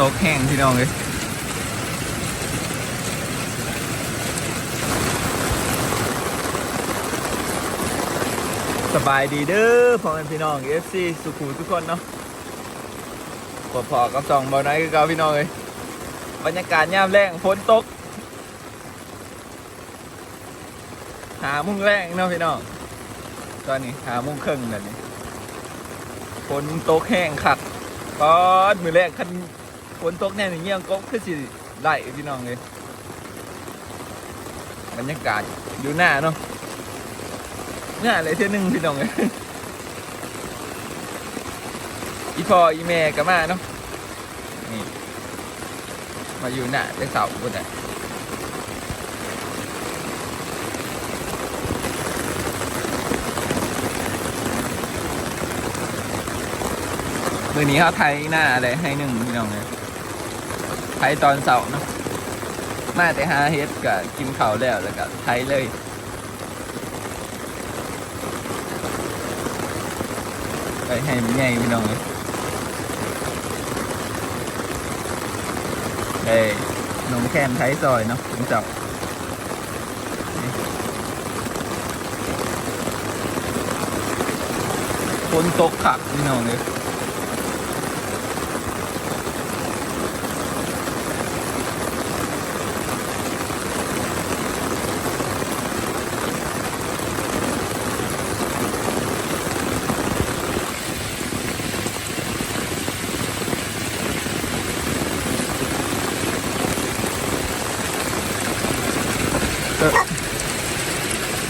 ตกแห้งพี่น้องเลยสบายดีเด้อพ่อแม่พี่น้อง FC สุขุมทุกคนเนาะพอพอกับสองบอลน้อยคือเกาพี่น้องเลยบรรยากาศยามแรงฝนตก หามุ้งแรงเนาะพี่น้อง ตอนนี้หามุ้งครึ่งแบบนี้ฝนตกแห้งขัดตอนมือแรกคัน ฝนตกแน่อย่างเงี้ยก็คือสิไหลพี่น้องเลยบรรยากาศอยู่หน้าเนาะหน้าเลยเท่นึงพี่น้องเลยอีพ่ออีแม่ก็มาเนาะนี่มาอยู่หน้าแต่เสาบนอะมือนี้เขาไทยหน้าอะไรให้หนึ่งพี่น้องเลย ไทยตอนเสาร์เนาะมาแต่หาเฮ็ดกับกินข้าวแล้วแล้วก็ไทยเลยไปให้มันใหญ่พี่น้องเลยเอ้ยนมแคนไทยซอยเนาะถึงเสาร์ฝนตกขักพี่น้องเลย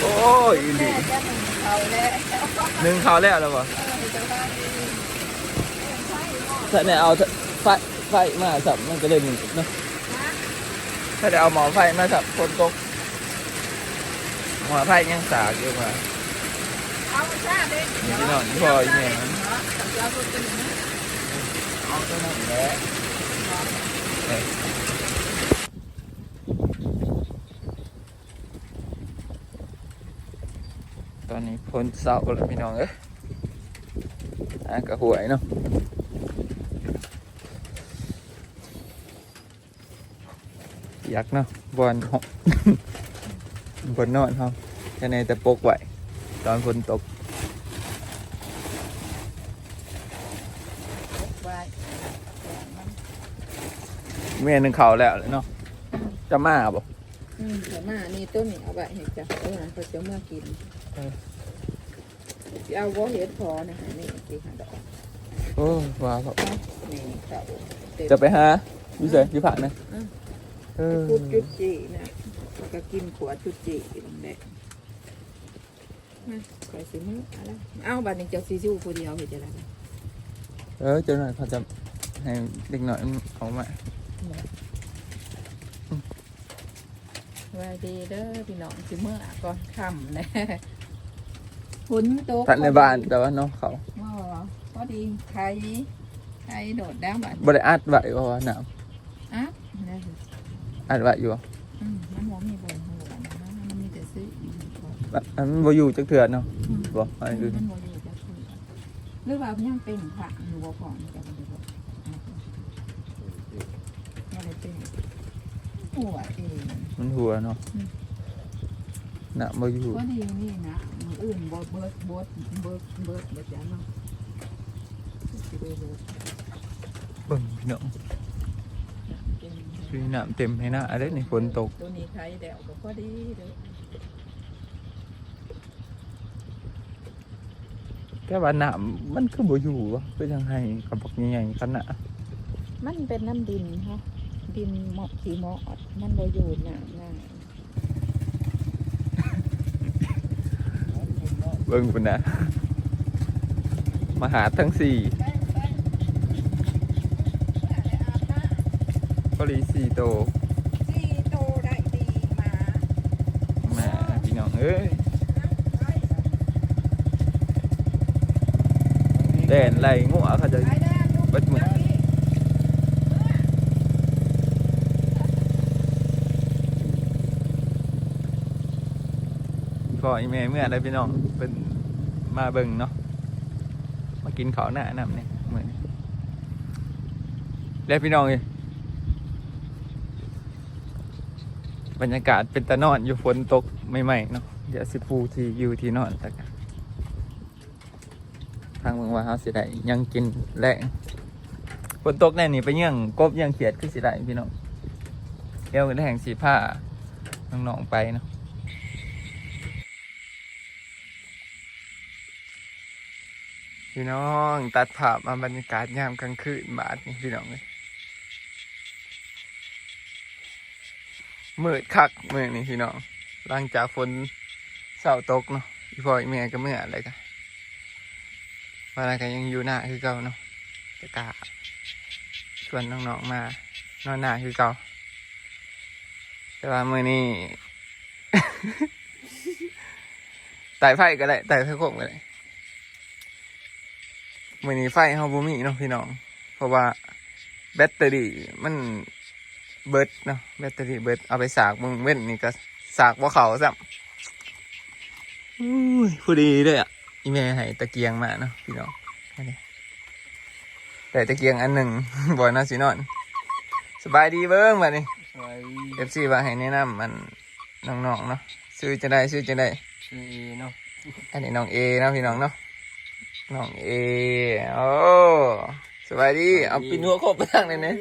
โอ้ยอีหลี แม่จะหนึ่งเขาแล้ว หนึ่ง เขาแล้วหรอวะเออจะว่าถ้าเนี่ยเอาไฟไฟมาสับมันก็เลยหนึ่งเนาะนะถ้าได้เอาหมอไฟมาสับคนตกหมอไฟยังสากอยู่มานี่นองพ่ออีแม่เนนะเอาตัวนั้นแหละ อนนี้พ้นเสาแล้วพี่น้องเอ้ยอะกระหวยเนาะอยากเนาะบอลหกบนนอนเขาแค่ในแต่ปกไหวตอนฝนตกเมียหนึ่งเขาแล้วเนาะจะมาบอืมเดี๋ยวมานี่ต้นนี่เอาไว้ให้จ้ะเออเขาจะมากิน สิเอาว่าเห็ดพอนะฮะนี่สิหาดอกโอ้ว้าวครับนี่เขาเต็มจะไปหาวิเศษวิผ่านนะอืมเออพูดจุดจีนะแล้วก็กินขวดจุดจีนั่นแหละมาไปสิมึงอะไรเอาบัดนี้เจ้าซีซิวผู้เดียวเห็นจะไรเออเจ้าหน่อยเขาจะให้เด็กหน่อยเขามาไว้ดีเด้อพี่น้องสิเมื่อก่อนค่ำนะฝ นตกทันในบ้านแต่ว่าเนาะเขาว้าวพอดีใครใครโดดแล้วบัดบริอัดไว้เพราะว่าหนาวอะนะอัดไว้อยู่อืมมันบ่มีบ่นหัวนะมันมีแต่ซื้ออีกก่อนอะอันมันบ่อยู่จักเถื่อนเนาะอืมบ่อะไรอื่นมันบ่อยู่จะคุยหรือว่ายังเป็นผักอยู่บ่พอนี่จะบ่ได้บ่บ่ได้เป็นหัวเองมันหัวเนาะอืมหนาบ่อยู่ก็ดีนี่นะมื ออื่นบ่เบิดเบิดเบิดเบิดเบิดจังเนาะสิได้เบิดเบิ่งพี่น้องเป็นพี่น้ำเต็มให้หน้าอะไรนี่ฝนตก ตัวนี้ใครแดวก็พอดีเด้อแค่ว่าน้ำมันคือบ่อยู่วะเป็นยังไงกับบักใหญ่ๆขนาดมันเป็นน้ำดินฮะดินเหมาะสีเหมาะมันบ่อยู่น่ะง่าย เบิ่งพุ่นนะ มาหาทั้งสี่ก็รีสี่โตวสี่โตได้ดีมาแหม่พี่น้องเอ้ยแดนไหลงัวเขาจะไปได้ลูกเบิดมือ พ่ออีเมเมื่อได้พี่น้องเป็นมาเบิ่งเนาะมากินข้าวหน้าน้ำเนี่ยเหมือนแล้วพี่น้องบรรยากาศเป็นตะนอนอยู่ฝนตกใหม่ๆเนาะเดี๋ยวสิปูที่อยู่ที่นอนต่กันทางเมืองว่าเขาสิได้ยังกินแรงฝนตกแน่นี่ไปเยี่ยงกบเยี่ยงเขียดคือสิได้พี่น้องเดี๋ยวแห่งสีผ้าน้องๆไปเนาะ พี่น้องตัดภาพมาบรรยากาศยามกลางคืนบาทนี่พี่น้องเลยมืดคักมือนี่พี่น้องหลังจากฝนเสาตกเนาะอีพ่ออีแม่ก็เมื่ออะไรกันวันนั้นก็ยังอยู่หน้าคือเก่าเนาะจะกล้าชวนน้องๆมานอนหน้าคือเก่าแต่ว่ามือนี้ไต่ไฟก็ได้ไต่ไฟโคมก็ได้ มือนี้ไฟเฮาบ่มีเนาะพี่น้อง เพราะว่าแบตเตอรี่มันเบิดเนาะแบตเตอรี่เบิดเอาไปสากมึงเว้นนี่ก็สากว่าเขาซ้ำอุ้ยผู้ดีด้วยอะอีเมย์ให้ตะเกียงมาเนาะพี่น้องอันนี้แต่ตะเกียงอันหนึ่งบ่อยน่าสินอน สบายดีเบิ้งมานี่สวัสดีเอฟซีว่าให้แนะนำมันน้องๆเนาะซื้อจะได้ซื้อจะได้ชื่อเอเนาะอันนี้น้องเอเนาะพี่น้องเนาะ น้องเอโอ้สบายดีเอาปินหัวโคบไปทางเลยเนี่ย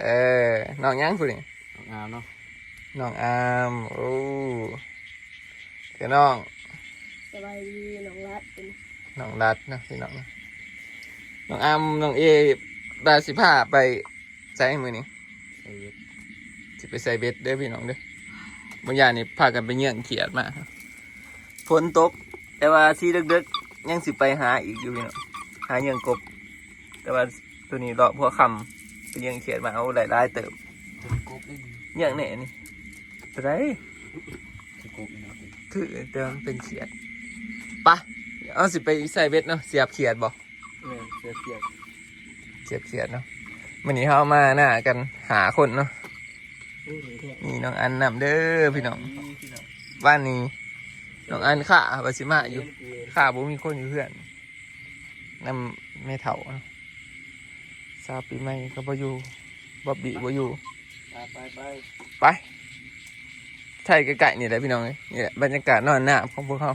เออน้องยังผู้นี่น้องอามเนาะน้องอามโอ้เดี๋ยวน้องสบายดีน้องรัดเป็นน้องรัดนะพี่น้องนะน้องอามน้องเอดาสิพาไปใส่มือนี้ไอเวทสิไปใส่เบ็ดเด้อพี่น้องเด้อบางอย่างนี่พากันไปเยี่ยงเขียดมาครับฝนตกแต่ว่าซีดึกๆ ยังสิไปหาอีกอยู่พี่น้องหาเยี่ยงกบ แต่ว่าตัวนี้รอพวกคำไปเยี่ยงเขียดมาเอาหลายๆเติมจะกบได้ดีเยี่ยงแหน่นี่ตัวไรจะกบเนาะถือเดิมเป็นเขียดไปะเอาสิไปใส่เบ็ดเนาะเสียบเขียดบ่เออเสียเสียเสียบเขียดเนาะวันนี้เขามาหน้ากันหาคนเนาะอู้หูแท้นี่น้องอันนำเด้อพี่น้องพี่น้องบ้านนี้ น้องอันข่าบาสิมาอยู่ข่าบ่มีคนอยู่เพื่อนนำไม่เถ่าเนาะซาปีใหม่ก็บ่อยู่บ๊อบบี้บ่อยู่ไปไปไปไปใช่ใกล้ๆนี่แหละพี่น้องเอ้ยนี่แหละบรรยากาศนอนหน้าของพวกเขา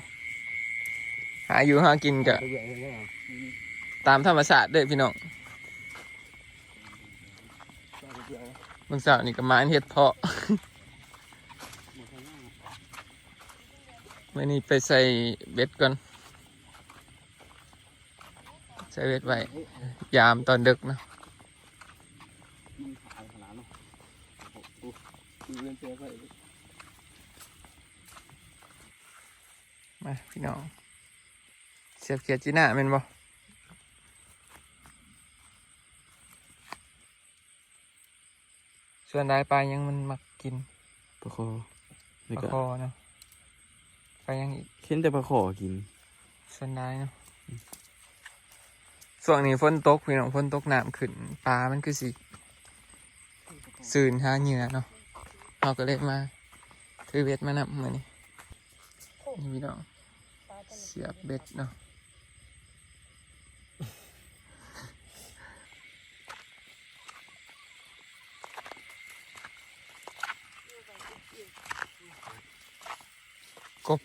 หาอยู่หากินกับไปเวียนกันเลยเหรอตามธรรมชาติเด้อพี่น้องไปเวียนกันบางสาวนี่ก็มาอันเฮ็ดเพาะ หมดแล้ว มื่อนี้ไปใส่เบ็ดก่อน ใส่เบ็ดไว้ ยามตอนดึกเนาะมันขายขนาดเนาะโอ้โหดูเวียนเสียไปมาพี่น้อง เสียบเขียดจีน่าแม่นบ่ส่วนได้ปลายังมันมักกินปลาคอปลาคอเนาะ ปลายังอีกเข็นแต่ปลาคอกินส่วนได้เนาะส่วนนี้ฝนตกพี่น้องฝนตกน้ำขึ้นปลามันคือสิสื่นหาเหยื่อเนาะเราก็เลยมาถือเบ็ดมานำมือนี้นี่พี่น้องเสียบเบ็ดเนาะ กบ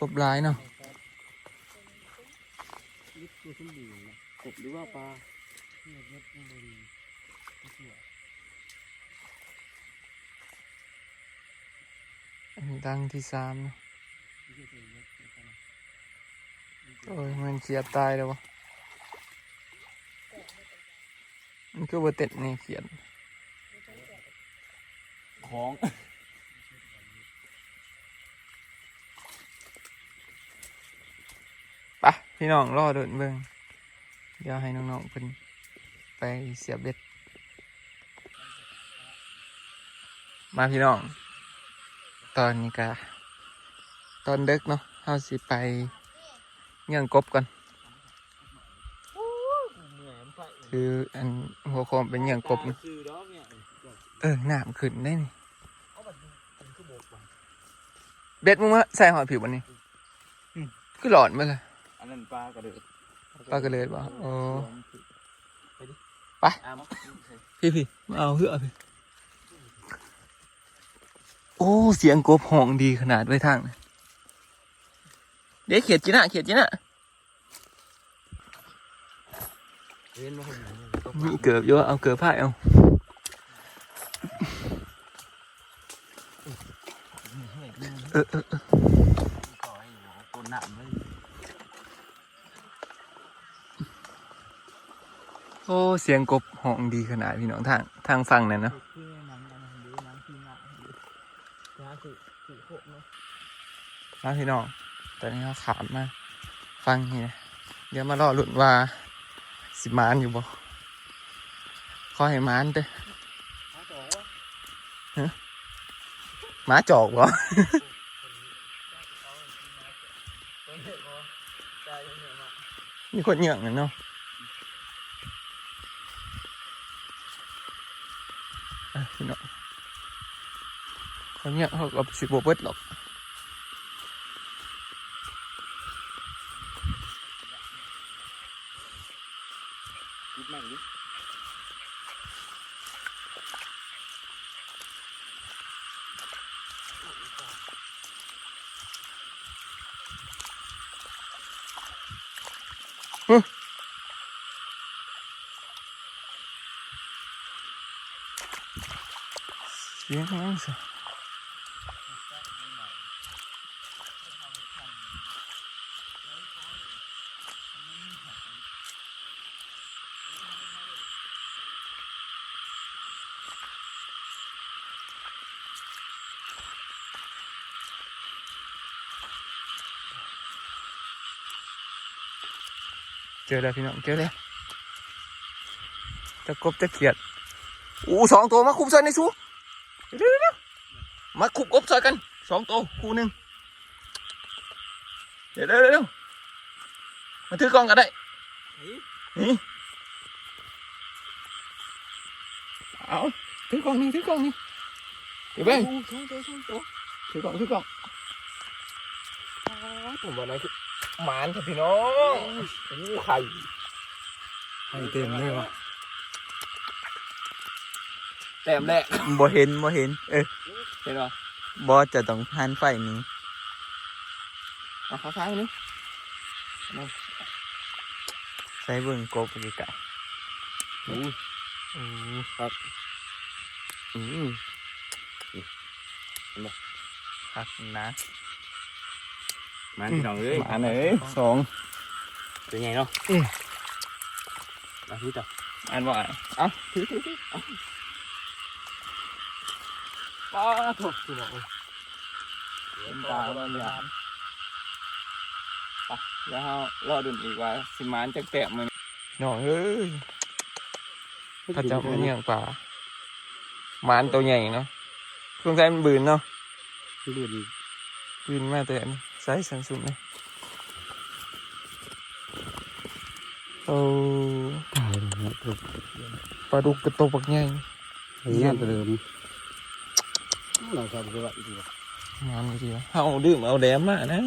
กบลายเนาะยึดตัวขึ้นดีนะกบหรือว่าปลาอันดังที่สามนะ โอ้ยมันเขียดตายแล้ววะมันคือว่าเต็ดนี่เขียดของไปะพี่น้องรอเดินเบิ่งเดี๋ยวให้น้องๆเพิ่นไปเสียบเบ็ด มาพี่น้อง ตอนนี้ก็ตอนดึกเนาะเฮาสิไปเงี้ ยงกบก่อนถือคืออันหัวโคมเป็นอย่างกบนี่ชื่อดอกเนี่ยเออน้ำขึ้นได้นี่เอาบัดนี้เป็นคือบอกว่าเบ็ดมึงมาใส่หอยผิววันนี้คือหลอนมาเลยอันนั้นปลากระเดือปลากระเดิดบ่อ๋ออะมาพี่พี่มาเอาเหือะพี่โอ้ เสียงกบห้องดีขนาดไว้ทางนะ เด็กเขียดจีน่ะเขียดจีน่ะเห็นมาคนไหนเนี่ยมีเกือบเยอะเอาเกือบผ้าเอาเออเออเออต่อยอยู่ต้นหนามเลยโอ้เสียงกบห้องดีขนาดพี่น้องทางทางฟังนั่นเนาะคือหนังกันดูหนังที่หน้าดูยาคือคือโคเนาะมาพี่น้อง ตอนนี้เขาขามมา ฟังนี่นะเดี๋ยวมารอหลุ้นว่า สิมานอยู่บ่ขอให้มานเด้อหมาจอกบ่มีคนเหยื่องนั่นเนาะพี่น้องคนเหยื่อเขาก็สิบเบิดหรอก เสียงนั่งสิเจอแล้วพี่น้องเจอแล้วตะกบตะเขียด อู้สองตัวมาคุมซอยในชูเร็วๆๆมาคุบกบซอยกันสองตัวคู่หนึ่งเดี๋ยวเร็วเร็วๆมาถือกล้องกันได้นี่เอาถือกล้องนี่ถือกล้องนี่เดี๋ยวเบ้งสองตัวสองตัวถือกล้องถือกล้องผมบอกนะคือหมานครับพี่น้องอู้ไข่ให้เต็มเลยวะ แต้มแรกบ่เห็นบ่เห็น เออเห็นปะบ่จะต้องหันไฟนี้เอาข้างๆนี่ใช้เบิ่งกบไกลอู้ๆโอ้ครับอืมคักนะมาพี่น้องเอ้ยหมาไหนสองเป็นไงเนาะอืมมาพี่ต่ออันว่าเอ้าถือถือถือเอา ป้าถูกพี่น้องเป็นตาบ้านเนี่ยไปแล้วเรารอดุนอีกว่าสิมานจะแตะมันน้องเอ้ยถ้าจะไม่เนี่ยงป่ามานตัวใหญ่เนาะเครื่องใช้มันบืนเนาะดูดีบืนมาแต่อันนี้ไซส์สันสุดเลยโอ้ตายแล้วถูกปลาดุกกระโตปักใหญ่เยี่ยมเดิม เราทำอะไรอีกวะงานดีวะเอาดื่มเอาแดมมานะ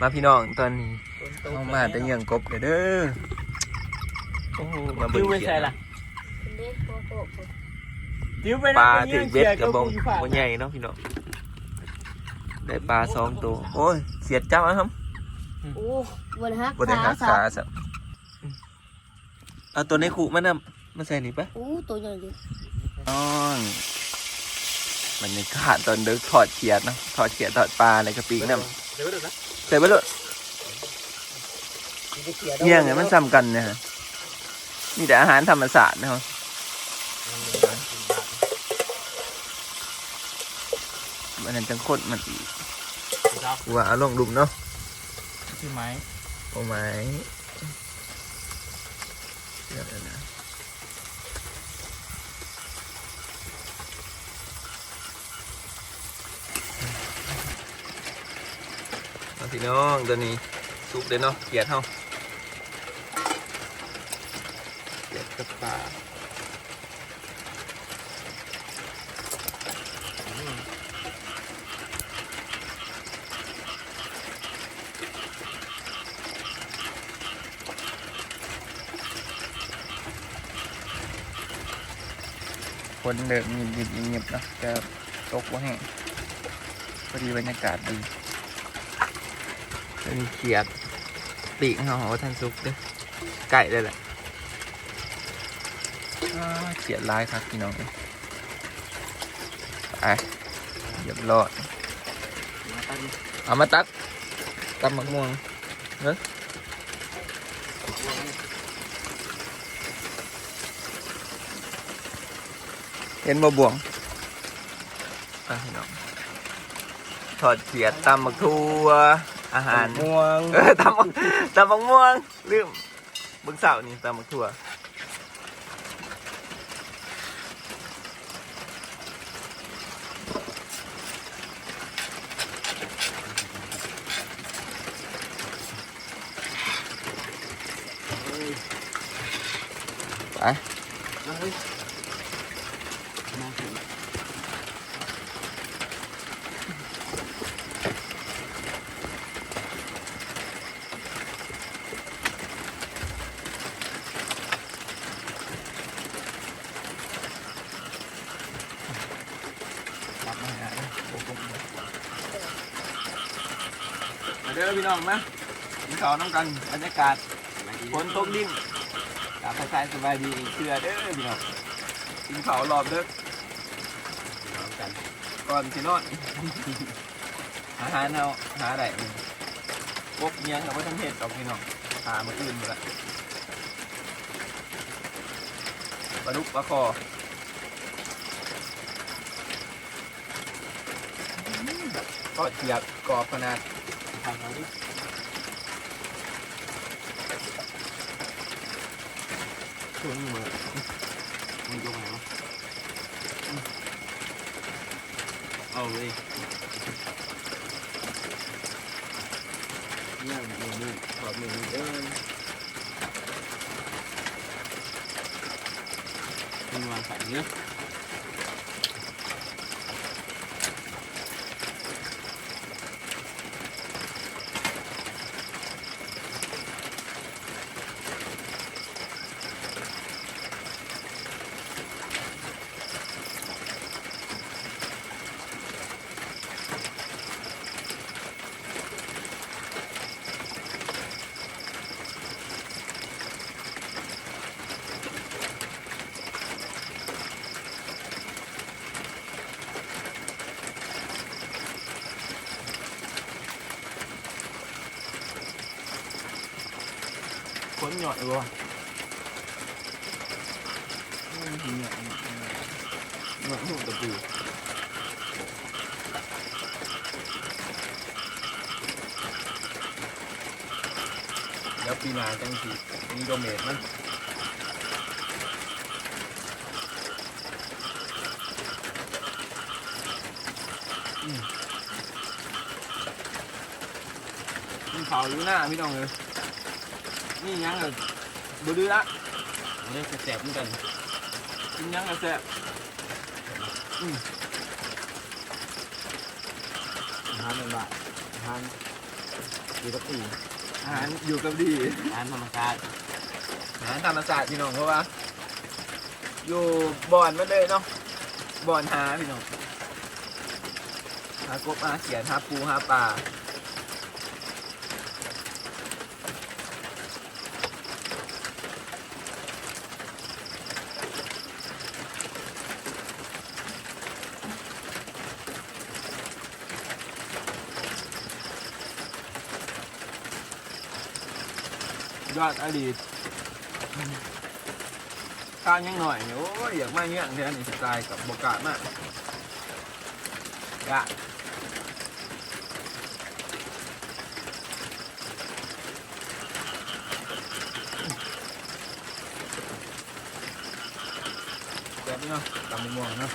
มาพี่น้องตอนนี้เข้ามาแต่เหยื่องกบเด้อเด้อโอ้โหมาเบิ่งเขียดเป็นเด็กโคโตกจิ้วไปปลาถึงเบ็ดกับบงบงใหญ่เนาะพี่น้องได้ปลาสองตัวโอ้ยเขียดจับเอะครับโอ้บนฮักบนได้หักขาสับ เอาตัวในขู่มันน่ะมาใส่นี่ปะโอ้ตัวใหญ่อยู่น้องมันนี่ขาดตอนเดึกถอดเขียดเนาะถอดเขียดถอดปลาอะไรกระปีกน้ำเดี๋ยวเดี๋ยวนะใส่ไปเลยเยี่ยงไงมันซ้ำกันนะฮะมีแต่อาหารธรรมศาสตร์นะครับมันนั้นจังโคตรมันอีกว่าเอาลงดุมเนาะที่ไม้โอ้ไม่เดี๋ยวนะม พี่ น้องตัวนี้ซุปเด้เนาะเกียดเฮาเกียดกับปลาคนเดิมหยิบๆเงียบๆนะจะตกว่าแห้งพอดีบรรยากาศดี ตัวนี้เขียดปีกเขาว่าท่านซุปเด้อไก่เลยแหละอ่าเขียดลายครับพี่น้องเอ้ยไปเรียบร้อยเอามาตักตำมะม่วงเนอะเห็นบ่บวงไปพี่น้องถอดเขียดตำมะทั่ว อาหารม่วงเออตำบักตำมะม่วงลืมเบึงเสาร์นี่ตำมะทั่วไป มาเฮ้ยมาเถอะ รับมาหาเลยโอ้โหมาเด้อพี่ น้องนะกินข้าวน้ำกันบรรยากาศฝนตกดินกลับไปใช้สบายดีเชื่อเด้อพี่น้องกินข้าวรอบเด้อก่อนสินอนอาหาเอาหาได้นี่พบเมียงกับว่าทั้งเห็ดดอกพี่น้องหามาอื่นหมดละปลาดุกปลาคอก็เจียบกรอบขนาดทำเขาดิ ช่วงนี้มือมันยกไหนวะเอาเลยอมือถอดมือเอ้ยมันวางใส่เนื้อขนหยอดรัวเนี่ยหนวดหูตะปูเดี๋ยวปีนาจังสิมีโดเมทมันมีเผาอยู่หน้าพี่น้องเลย นี่ยังเลยบูดื้อละเอาเล่นแสบๆเหมือนกันกินยังกระแซ่บอาหารเป็นบาทอาหารอยู่กับตีอาหารอยู่กับดีอาหารธรรมชาติอาหารธรรมศาสตร์พี่น้องเพราะว่า อยู่บ่อนมันเลยเนาะบ่อนหาพี่น้องหากบหาเขียนหาปูหาปลา ยอดอดีตข้างยังหน่อยเนี่ยโอ้ยอยากมาเงี้ยเดี๋ยวนี้สไตล์กับบกาดมากยะแบบนี้เนาะตำมะม่วงเนาะ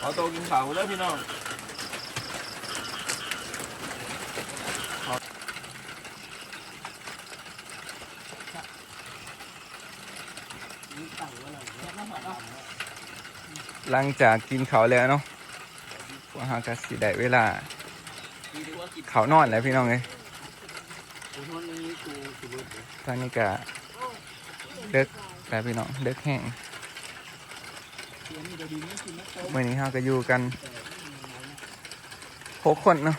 เอาตัวกินเขาแล้วพี่น้อง หลังจากกินเขาแล้วเนาะพวกเฮาก็สิได้เวลา เขานอนแล้วพี่น้องเลยกูนอนนี้กูกูเบิดเลยตอนนี้ก็เด็กแล้วพี่น้องเด็กแห้งวันนี้เราก็อยู่กันหกคนเนาะ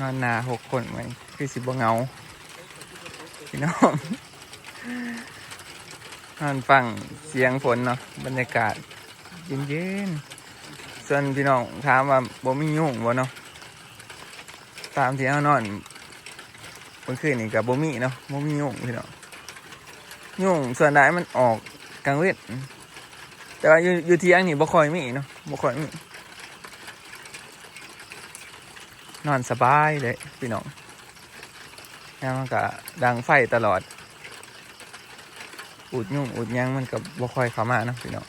นอนนาหกคนไว้คือสิบเงาพี่น้อง นอนฟังเสียงฝนเนาะบรรยากาศเย็นๆส่วนพี่น้องถามว่าบ่มียุ่งบ่เนาะตามที่เขานอนเมื่อคืนนี่กับบ่มีเนาะบ่มียุ่งพี่เนาะยุงส่วนใหญ่มันออกกลางเวทแต่ว่าอยู่อยู่ที่ยงนี่บ่ค่อยมีเนาะบ่ค่อยมีนอนสบายเลยพี่น้องแล้วมันก็ดังไฟตลอด อุดยุ่งอุดยังมันก็บ่ค่อยเข้ามาเนาะพี่น้อง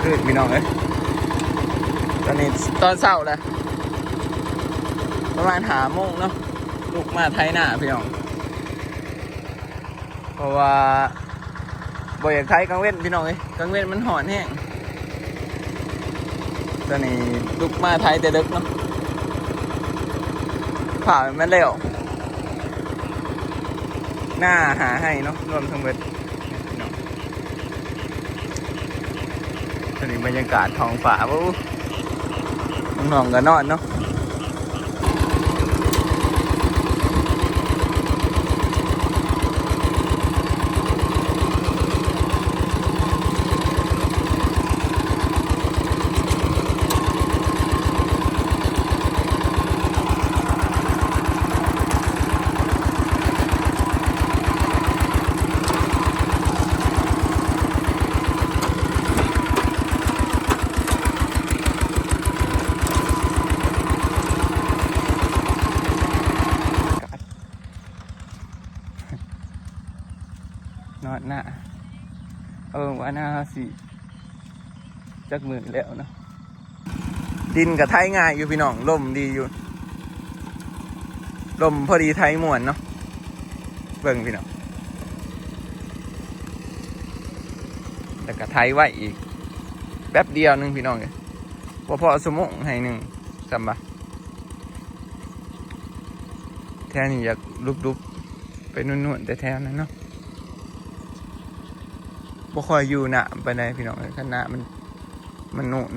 ไถ หน้าก็คือพี่น้องเอ้ยตอนนี้ตอนเช้าแล้วประมาณหาโมงเนาะลุกมาไถหน้าพี่น้อง เพราะว่าบ่อยากไถกลางเว้นพี่น้องเอ้ยกลางเว้นมันหอนแห้งตอนนี้ลุกมาไถแต่ดึกเนาะผ่ามันเร็วหน้าหาให้เนาะรวมทั้งเบิดพี่น้อง ตอนนี้ บรรยากาศท้องฟ้าวู้น้องก็นอนเนาะนอนหน้าเออว่าหน้าสิ จักมือแล้วเนาะดินกับไทยง่ายอยู่พี่น้องลมดีอยู่ลมพอดีไทยม่วนเนาะเบิ่งพี่น้องแต่กับไทยไว้อีก แป๊บเดียวนึงพี่น้องเลยพอพอสมองให้หนึ่งจำปะแท่นี้อยากลุบๆไปนุ่นๆแต่แถวนั้นเนาะบ่ค่อยอยู่หนะไปไหนพี่น้องข้างหน้ามัน มันนุ่น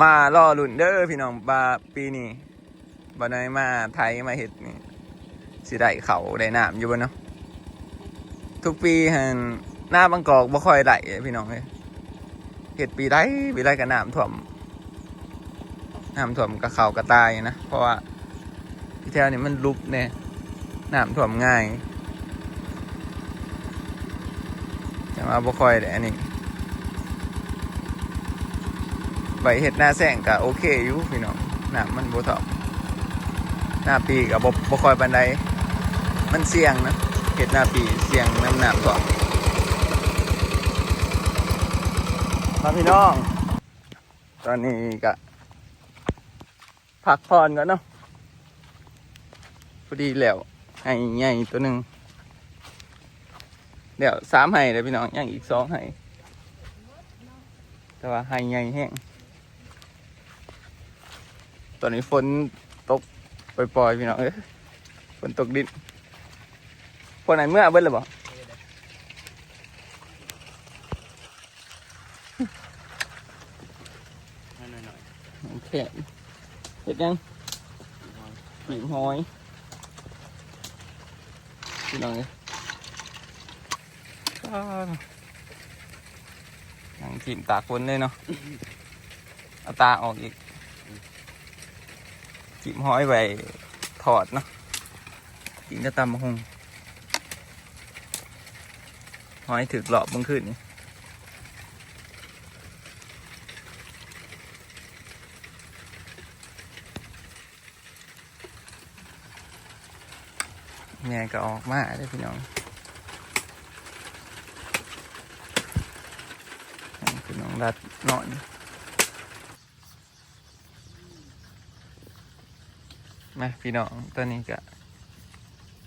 มารอลุ่นเด้อพี่น้องบาปีนี้บ่ได้มาไทยมาเฮ็ดนี่สิได้เขาได้น้ำอยู่บ่เนาะทุกปีหันหน้าบางกอกบ่ค่อยได้พี่น้องเอ้ยเฮ็ดปีใดปีใดก็น้ำท่วมน้ำท่วมกับเขากระตายนะเพราะว่าที่แถวนี้มันลุบเนี่ยน้ำท่วมง่าย แต่ว่าบ่ค่อยแต่อันนี้ใบเห็ดหน้าแสงก็โอเคอยู่พี่น้องน้ำมันบ่ท่วมหน้าปีกับบ่บ่ค่อยปานใดมันเสี่ยงนะเห็ดหน้าปีเสี่ยงน้ำหน้ำท่วมมาพี่น้อง ตอนนี้ก็พักผ่อนก่อนเนาะพอดีแล้วให้ใหญ่ตัวหนึ่ง เดี๋ยวสามให้เลยพี่น้องยังอีกสองให้แต่ว่าให้ใหญ่แห้งตอนนี้ฝนตกปล่อยๆพี่น้องเอ้ยฝนตกดินฝนไหนเมื่อเบิ้ลเลยบ่ให้หน่อยหน่อยโอเคเห็ดยังปีกหอยพี่น้องเอ้ย นั่งกินตากฝนเลยเนาะเอาตาออกอีก จิมห้อยไว้ถอดเนาะกินก็ตำมะฮงห้อยถึกหลอบมื่อคืนนี่แม่ก็ออกมาได้พี่น้อง พี่ น้องรัดนอนมาพี่น้องตอนนี้ก็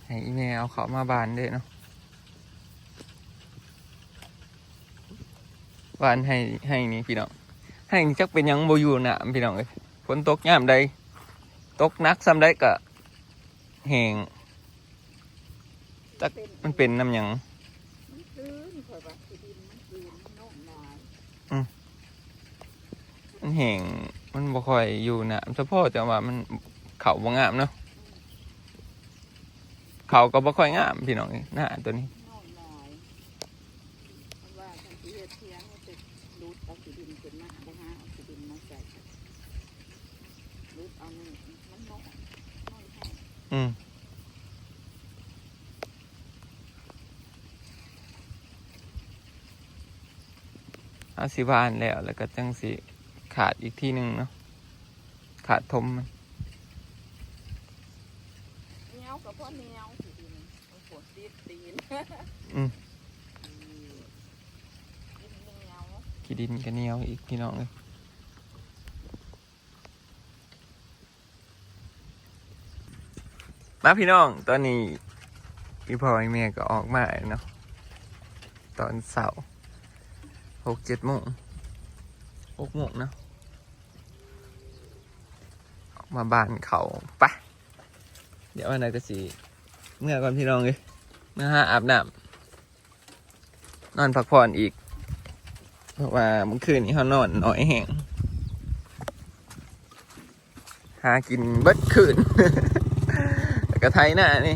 ให้อีเมลเขามาบานเด้เนาะบานให้ให้นี่พี่น้องให้จักเป็นยังโบอยู่หนาพี่น้องเอ้ยฝนตกยามใดตกนักซ้ำได้ก็แหงจักมันเป็นน้ำยัง มันคืนข่อยว่าสิดินมันคืนมันโน่นนาย มันแห้งมันบ่ค่อยอยู่นะเฉพาะแต่ว่ามันเขาบ่งามเนาะเขาก็บ่ค่อยงามพี่น้องหน้าตัวนี้โน่นนายเพราะว่าทันทีเฮ็ดเทียงมันจะรูดเอาสิดินขึ้นมาบ่หาเอาสิดินมาใส่รูดเอานี่มันโน่นโน่นแห้งอืมเอาสิบานแล้วแล้วก็จังสิ ขาดอีกที่หนึ่งเนาะขาดทมมันเหนียวกับพ่อเหนียวสิดินเอาปวดตีนตีนอืมดินเหนียวกีดินกันเหนียวอีกพี่น้องเลยมาพี่น้องตอนนี้พี่พ่อไอ้แม่ก็ออกมาแล้วเนาะตอนเสาร์หกเจ็ดโมงหกโมงเนาะออก มาบ้านเขาไปะเดี๋ยววันไหนก็สีเมื่อก่อนพี่น้องเลยเมื่อห้าอาบน้ำนอนพักผ่อนอีก เพราะว่าเมื่อคืนนี้เขานอนน้อยแห้งหากินเบิดคืนแต่ก็ไทยหน้านี่